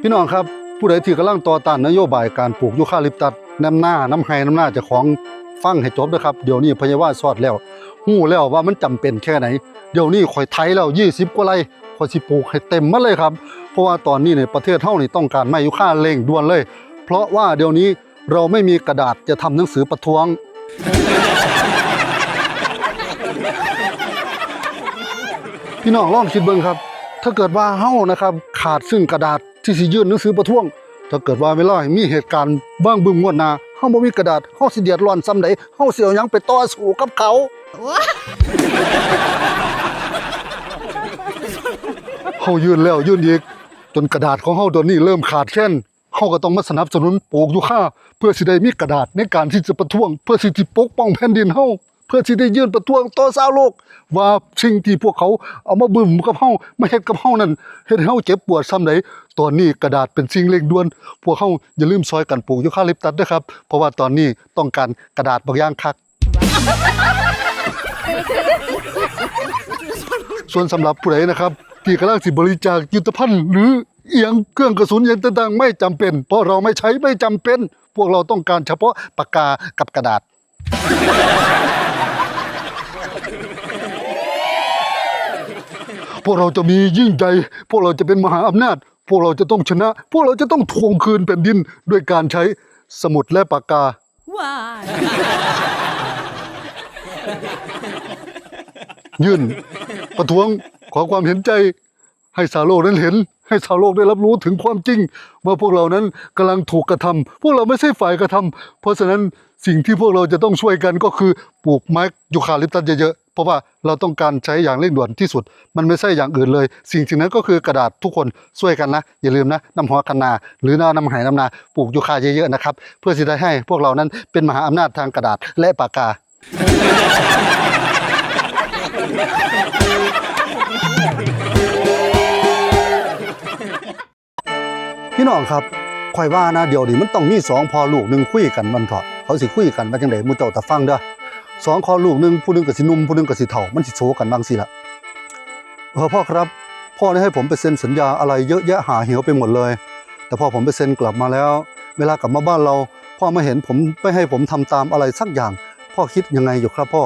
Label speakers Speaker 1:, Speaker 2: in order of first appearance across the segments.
Speaker 1: พี่น้องครับผู้ใดที่กำลังต่อต้านนโยบายการปลูกยูคาลิปตัสน้ำหน้าน้ำไห้น้ำหน้าจะของฟังให้จบด้วยครับเดี๋ยวนี้พยาว่าสอดแล้วหู้แล้วว่ามันจำเป็นแค่ไหน เดี๋ยวนี้ข่อยไทยแล้ว20กว่าไร่ข่อยสิปลูกให้เต็มมาเลยครับ เพราะว่าตอนนี้ในประเทศเฮานี่ต้องการไม้ยูคาเร่งด่วนเลย เพราะว่าเดี๋ยวนี้เราไม่มีกระดาษจะทำหนังสือประท้วง พี่น้องลองคิดเบิ่งครับ ถ้าเกิดว่าเฮานะครับ ขาดซึ่งกระดาษที่สิยื่นหนังสือประท้วง ถ้าเกิดว่าเวลามีเหตุการณ์บ้างบึมงวดหน้าเฮาบ่มีกระดาษเฮาสิเดือดร้อนซ้ำใดเฮาสิเอาหยังไปต่อสู้กับเขา เฮายื่นแล้วยื่นอีกจนกระดาษของเฮาตัวนี้เริ่มขาดแคลนเฮาก็ต้องมาสนับสนุนปลูกยูคาเพื่อสิได้มีกระดาษในการที่จะประท้วง เพื่อสิที่ปกป้องแผ่นดินเฮา เพื่อสิได้ยื่นประท้วงต่อชาวโลก ว่าสิ่งที่พวกเขาเอามาบึ้มกับเฮามาเฮ็ดกับเฮานั่นเฮ็ดให้เฮาเจ็บปวดซ้ำใดตอนนี้กระดาษเป็นสิ่งเร่งด่วน พวกเฮาอย่าลืมซอยกันปลูกยูคาลิปตัสด้วยครับ เพราะว่าตอนนี้ต้องการกระดาษบางอย่างคัก ส่วนสำหรับผู้ใดนะครับ ที่กำลังสิบริจาคยุทธภัณฑ์หรือเอียงเครื่องกระสุนย่างต่างๆไม่จำเป็น เพราะเราไม่ใช้ไม่จำเป็น พวกเราต้องการเฉพาะปากกากับกระดาษ พวกเราจะมียิ่งใหญ่พวกเราจะเป็นมหาอำนาจ พวกเราจะต้องชนะ พวกเราจะต้องทวงคืนแผ่นดินด้วยการใช้สมุดและปากกา
Speaker 2: Why?
Speaker 1: ยื่น ประท้วงขอความเห็นใจ ให้สาวโลกนั้นเห็น ให้ชาวโลกได้รับรู้ถึงความจริง ว่าพวกเรานั้นกำลังถูกกระทำพวกเราไม่ใช่ฝ่ายกระทำเพราะฉะนั้นสิ่งที่พวกเราจะต้องช่วยกันก็คือปลูกไม้ยูคาลิปตัสเยอะๆ เพราะว่าเราต้องการใช้อย่างเร่งด่วนที่สุด มันไม่ใช่อย่างอื่นเลย สิ่งสิ่งนั้นก็คือกระดาษทุกคนช่วยกันนะ อย่าลืมนะน้ำหัวคะนา หรือน้ำไหน้ำนาปลูกยูคาเยอะๆนะครับ เพื่อที่จะให้พวกเรานั้นเป็นมหาอำนาจทางกระดาษและปากกาพี่น้องครับข่อยว่านะเดี๋ยวนี้มันต้องมีสองพอลูกหนึ่งคุยกันมันเถอะเขาสิคุยกันว่าจังไดมู่เจ้าตะฟังเด้อ สองคอลูกหนึ่งผู้หนึงก็สินุ่มผู้หนึงก็สิเฒ่ามันสิโซกันบางสิละเออพ่อครับพ่อได้ให้ผมไปเซ็นสัญญาอะไรเยอะแยะหาเหวไปหมดเลย แต่พอผมไปเซ็นกลับมาแล้ว เวลากลับมาบ้านเรา พ่อมาเห็นผมไม่ให้ผมทำตามอะไรสักอย่าง พ่อคิดยังไงอยู่ครับพ่อ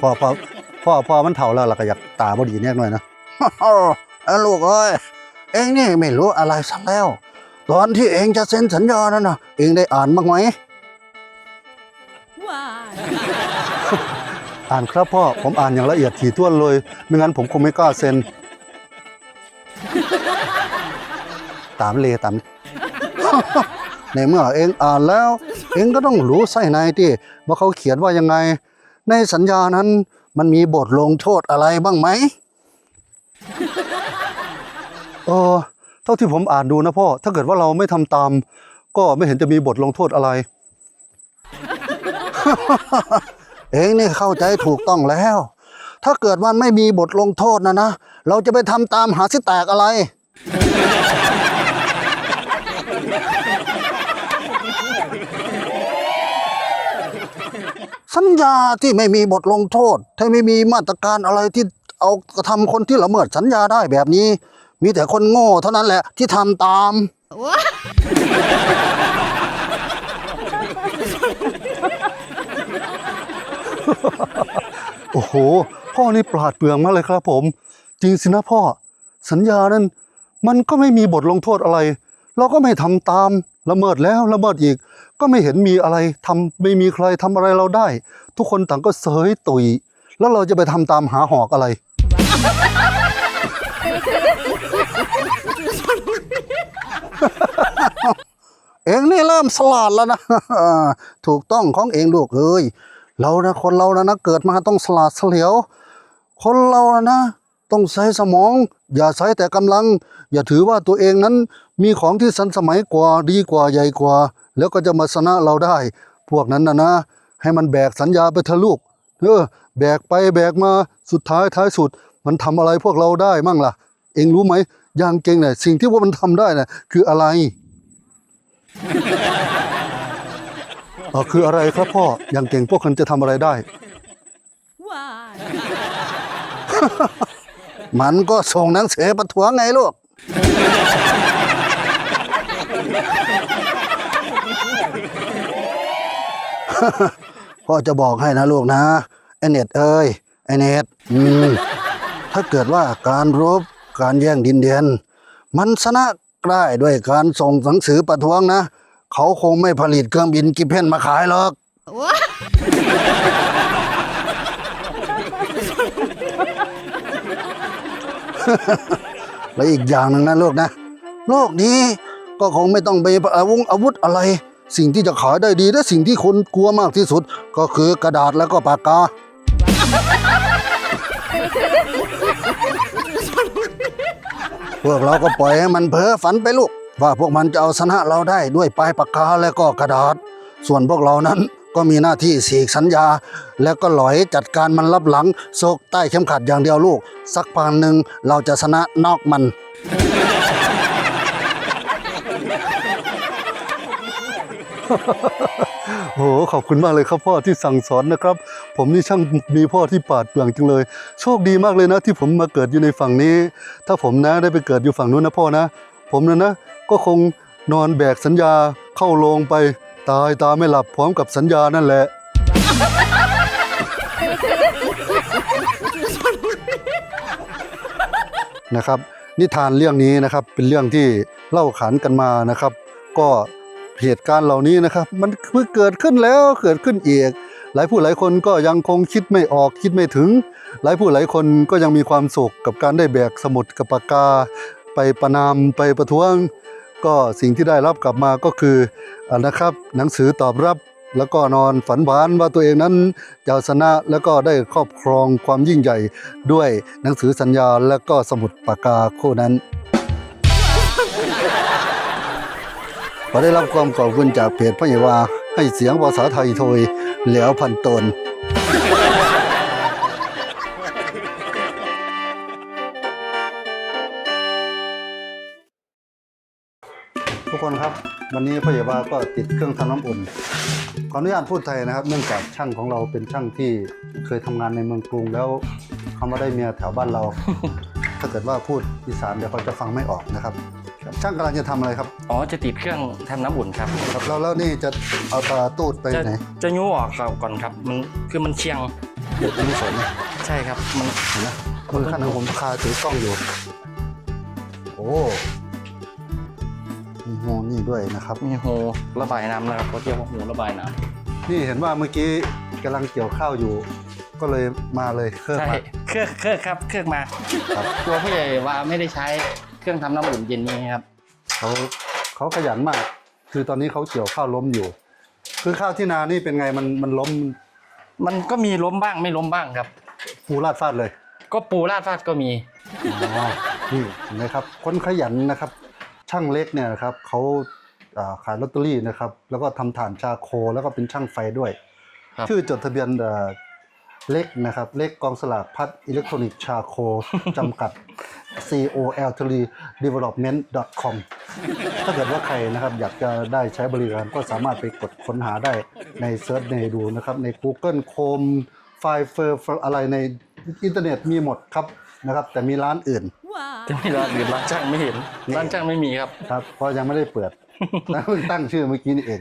Speaker 1: พ่อพ่อพ่อพ่อมันเฒ่าแล้วล่ะก็อยากตาบ่ดีแน่หน่อยนะ
Speaker 3: อ้ลูกเอ้ยเองนี่ไม่รู้อะไรสักแล้ว ตอนที่เองจะเซ็นสัญญานั่นนะเองได้อ่านบ้างไหม
Speaker 2: Why?
Speaker 1: อ่านครับพ่อ ผมอ่านอย่างละเอียดถี่ถ้วนเลย ไม่งั้นผมคงไม่กล้าเซ็น ตามเลตาม
Speaker 3: ในเมื่อเองอ่านแล้ว เองก็ต้องรู้ไส้ในที่ว่าเขาเขียนว่ายังไง ในสัญญานั้น มันมีบทลงโทษอะไรบ้างไหม
Speaker 1: เออ เท่าที่ผมอ่านดูนะพ่อ ถ้าเกิดว่าเราไม่ทำตาม ก็ไม่เห็นจะมีบทลงโทษอะไร
Speaker 3: เองนี่เข้าใจถูกต้องแล้ว ถ้าเกิดมันไม่มีบทลงโทษนะนะ เราจะไปทำตามหาสิแตกอะไร สัญญาที่ไม่มีบทลงโทษ ถ้าไม่มีมาตรการอะไรที่เอากระทำคนที่ละเมิดสัญญาได้แบบนี้ มีแต่คนโง่เท่านั้นแหละที่ทำตาม
Speaker 1: โอ้โห พ่อนี่ปราดเปรื่องมากเลยครับผม จริงสินะพ่อ สัญญานั้นมันก็ไม่มีบทลงโทษอะไร เราก็ไม่ทำตามละเมิดแล้วละเมิดอีก ก็ไม่เห็นมีอะไรทำไม่มีใครทำอะไรเราได้ ทุกคนต่างก็เสยตุย แล้วเราจะไปทำตามหาหอกอะไร
Speaker 3: เองนี่เริ่มสลาดแล้วนะถูกต้องของเองลูกเอ้ยเรานะคนเรานะนะเกิดมาต้องสลาดเฉลียว คนเรานะนะต้องใช้สมอง อย่าใช้แต่กำลัง อย่าถือว่าตัวเองนั้นมีของที่สันสมัยกว่าดีกว่าใหญ่กว่า แล้วก็จะมาชนะเราได้ พวกนั้นนะนะ ให้มันแบกสัญญาไปเถอะลูกเออแบกไปแบกมาสุดท้ายท้ายสุด มันทำอะไรพวกเราได้มั่งล่ะ เองรู้ไหมอย่างเก่งเนี่ยสิ่งที่ว่ามันทำได้น่ะคืออะไร ออคืออะไรครับพ่อ อย่างเก่งพวกคนจะทำอะไรได้
Speaker 2: Why?
Speaker 3: มันก็ส่งหนังสือประท้วงไงลูก พ่อจะบอกให้นะลูกนะ ไอเน็ตเอ้ย ไอเน็ตอืมถ้าเกิดว่าการรบการแย่งดินแดนมันชนะ ได้ด้วยการส่งหนังสือประท้วงนะ เขาคงไม่ผลิตเครื่องบินกิเพนมาขายหรอก และอีกอย่างหนึ่งนะลูกนะ โลกนี้ก็คงไม่ต้องไปอาวุธอาวุธอะไร สิ่งที่จะขายได้ดีและสิ่งที่คนกลัวมากที่สุด ก็คือกระดาษแล้วก็ปากกา พวกเราก็ปล่อยให้มันเพ้อฝันไปลูก ว่าพวกมันจะเอาชนะเราได้ด้วยปลายปากกาและก็กระดาษ ส่วนพวกเรานั้นก็มีหน้าที่สีกสัญญา แล้วก็หลอยจัดการมันรับหลังโซกใต้เข็มขัดอย่างเดียวลูก สักพันหนึ่งเราจะชนะนอกมัน
Speaker 1: โอ้ โหขอบคุณมากเลยครับพ่อที่สั่งสอนนะครับ ผมนี่ช่างมีพ่อที่ปาดเปรื่องจังเลย โชคดีมากเลยนะ ที่ผมมาเกิดอยู่ในฝั่งนี้ ถ้าผมนะได้ไปเกิดอยู่ฝั่งนู้นนะพ่อนะ ผมนะนะ ก็คงนอนแบกสัญญาเข้าโรงไป ตายตาไม่หลับพร้อมกับสัญญานั่นแหละ นะครับ นิทานเรื่องนี้นะครับเป็นเรื่องที่เล่าขานกันมานะครับ ก็ เหตุการณ์เหล่านี้นะครับ มันเพิ่งเกิดขึ้นแล้วเกิดขึ้นอีก หลายผู้หลายคนก็ยังคงคิดไม่ออกคิดไม่ถึง หลายผู้หลายคนก็ยังมีความสุขกับการได้แบกสมุดกับปากกา ไปประนามไปประท้วง ก็สิ่งที่ได้รับกลับมาก็คืออนะครับ หนังสือตอบรับแล้วก็นอนฝันหวานว่าตัวเองนั้นจะเอาชนะแล้วก็ได้ครอบครองความยิ่งใหญ่ด้วยหนังสือสัญญาและก็สมุดปากกาคู่นั้น ขอได้รับความขอบคุณจากเพจพระเยาวาให้เสียงภาษาไทยโทยเหลียวพันตนทุกคนครับ วันนี้พระเยาวาก็ติดเครื่องทำน้ำอุ่นขออนุญาตพูดไทยนะครับ เนื่องจากช่างของเราเป็นช่างที่เคยทำงานในเมืองกรุงแล้วเขามาได้เมียแถวบ้านเรา ถ้าเกิดว่าพูดอีสานเดี๋ยวเขาจะฟังไม่ออกนะครับ ช่างกำลังจะทำอะไรครับ
Speaker 2: อ๋อจะติดเครื่องทำน้ำอุ่นครับ
Speaker 1: ครับแล้วแล้วนี่จะเอาตาตูดไป
Speaker 2: จะ
Speaker 1: ไหน
Speaker 2: จะยูออกก่อนครับมันคือมันเชียง
Speaker 1: เดี๋ยวจะไม่สนนะ
Speaker 2: ใช่ครับมัน
Speaker 1: เห็นไหมมือข้างหนึงผมคาถือกล้องอยู่ โอ้มีโมนี่ด้วยนะครับ
Speaker 2: มีโฮระบายน้ำนะครับเขาเรียกว่าโฮระบายน้
Speaker 1: นี่เห็นว่าเมื่อกี้กำลังเกี่ยวข้าวอยู่ ก็เลยมาเลยเครื่ำอง
Speaker 2: ใช่
Speaker 1: มา
Speaker 2: เครื่องเครื่องครับเครื่องมา
Speaker 1: ครับ
Speaker 2: ตัวผู้ใหญ่ว่าไม่ได้ใช้ เครื่องทำน้ำอุ่นเย็นนี้ครับ
Speaker 1: เขาเขาขยันมาก คือตอนนี้เขาเกี่ยวข้าวล้มอยู่ คือข้าวที่นานี่เป็นไงมันมันล้ม
Speaker 2: มันก็มีล้มบ้างไม่ล้มบ้างครับ
Speaker 1: ฟูราดฟาดเลย
Speaker 2: ก็ปูราดฟาดก็มี
Speaker 1: อ๋อนี่เห็นไหมครับ คนขยันนะครับ ช่างเล็กเนี่ยนะครับเขาอ่าขายลอตเตอรี่นะครับ แล้วก็ทำฐานชาโคแล้วก็เป็นช่างไฟด้วย
Speaker 2: ครับ
Speaker 1: ชื่อจดทะเบียนเอ่อเล็กนะครับ เล็กกองสลากพัดอิเล็กทรอนิกส์ชาโคจำกัด col3 development com ถ้าเกิดว่าใครนะครับอยากจะได้ใช้บริการก็สามารถไปกดค้นหาได้ในเซิร์ชในดูนะครับ ใน Google Chrome ไฟล์เฟอร์อะไรในอินเทอร์เน็ตมีหมดครับนะครับ แต่มีร้านอื่น
Speaker 2: จะไม่ร้านอื่นร้านช่างไม่เห็นร้านช่างไม่มีครับ
Speaker 1: ครับเพราะยังไม่ได้เปิดเพิ่งตั้งชื่อเมื่อกี้นี่เอง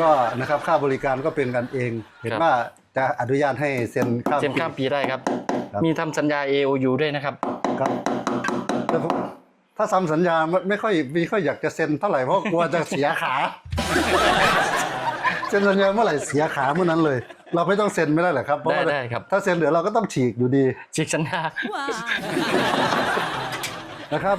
Speaker 1: ก็นะครับค่าบริการก็เป็นกันเอง เห็น
Speaker 2: ครับ
Speaker 1: ว่าจะอนุญาตให้เซ็นข้าม
Speaker 2: เซ็นข้ามปีได้ครับ
Speaker 1: ครับ
Speaker 2: มีทำสัญญา AOU ด้วยนะครับ
Speaker 1: ครับแต่ผมถ้าซ้ำสัญญาไม่ไม่ค่อยไม่ค่อยอยากจะเซ็นเท่าไหร่เพราะกลัวจะเสียขาเซ็นสัญญาเมื่อไหร่เสียขาเมื่อนั้นเลย เราไม่ต้องเซ็นไม่ได้เหรอครับเพราะว่า
Speaker 2: ได้ได้ครับ
Speaker 1: ถ้าเซ็นเดี๋ยวเราก็ต้องฉีกอยู่ดี
Speaker 2: ฉีกสัญญา
Speaker 1: นะครับ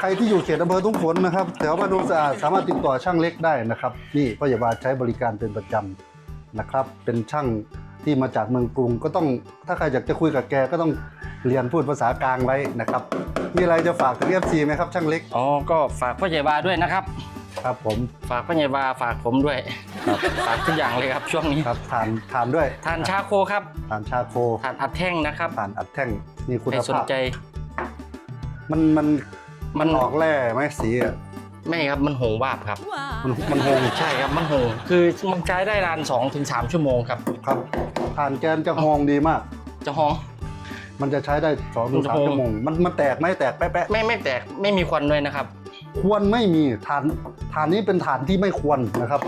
Speaker 1: ใครที่อยู่เขตอำเภอทุ่งฝนนะครับแถวบ้านโนนสะอาดสามารถติดต่อช่างเล็กได้นะครับ นี่พ่อใหญ่บาใช้บริการเป็นประจำนะครับ เป็นช่างที่มาจากเมืองกรุงก็ต้องถ้าใครอยากจะคุยกับแกก็ต้อง เรียนพูดภาษากลางไว้นะครับ มีอะไรจะฝากถึง FC ไหมครับช่างเล็ก
Speaker 2: อ๋อ ก็ฝากพ่อใหญ่บาด้วยนะครับ
Speaker 1: ครับผม
Speaker 2: ฝากพ่อใหญ่บาฝากผมด้วยฝากทุกอย่างเลยครับช่วงนี้
Speaker 1: ครับทานทานด้วย
Speaker 2: ทานชาโคครับ
Speaker 1: ทานชาโค
Speaker 2: ทานอัดแท่งนะครับ
Speaker 1: ทานอัดแท่ง มีคุณ
Speaker 2: ใครสน
Speaker 1: ภาพ
Speaker 2: ใจ
Speaker 1: มันมัน
Speaker 2: มัน
Speaker 1: ออกแร่ไหมสีอะ
Speaker 2: ไม่ครับ มันโหงวาบครับ
Speaker 1: มันมันโฮง
Speaker 2: ใช่ครับ มันโหง คือมันใช้ได้นาน2-3ถึงชั่วโมงครับ
Speaker 1: ครับทานแกนจะโฮงดีมาก
Speaker 2: จะหอง
Speaker 1: มันจะใช้ได้สองถึงสาม
Speaker 2: โอ้โห
Speaker 1: ชั่วโมงมันมันแตกไหมแตกแป๊ะ
Speaker 2: ไม่ไม่แตกไม่มีควันด้วยนะครับ
Speaker 1: ๆควรไม่มีฐานฐานนี้เป็นฐานที่ไม่ควรนะครับ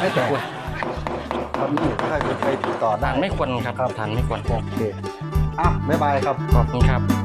Speaker 1: ไม่แตกครับนี่ถ้าจะไปติดต่อได้
Speaker 2: ทานไม่ควรครับ
Speaker 1: ครับ
Speaker 2: ทานไม่ควร
Speaker 1: โอเคอะบ๊ายบายครับ
Speaker 2: ขอบคุณครับ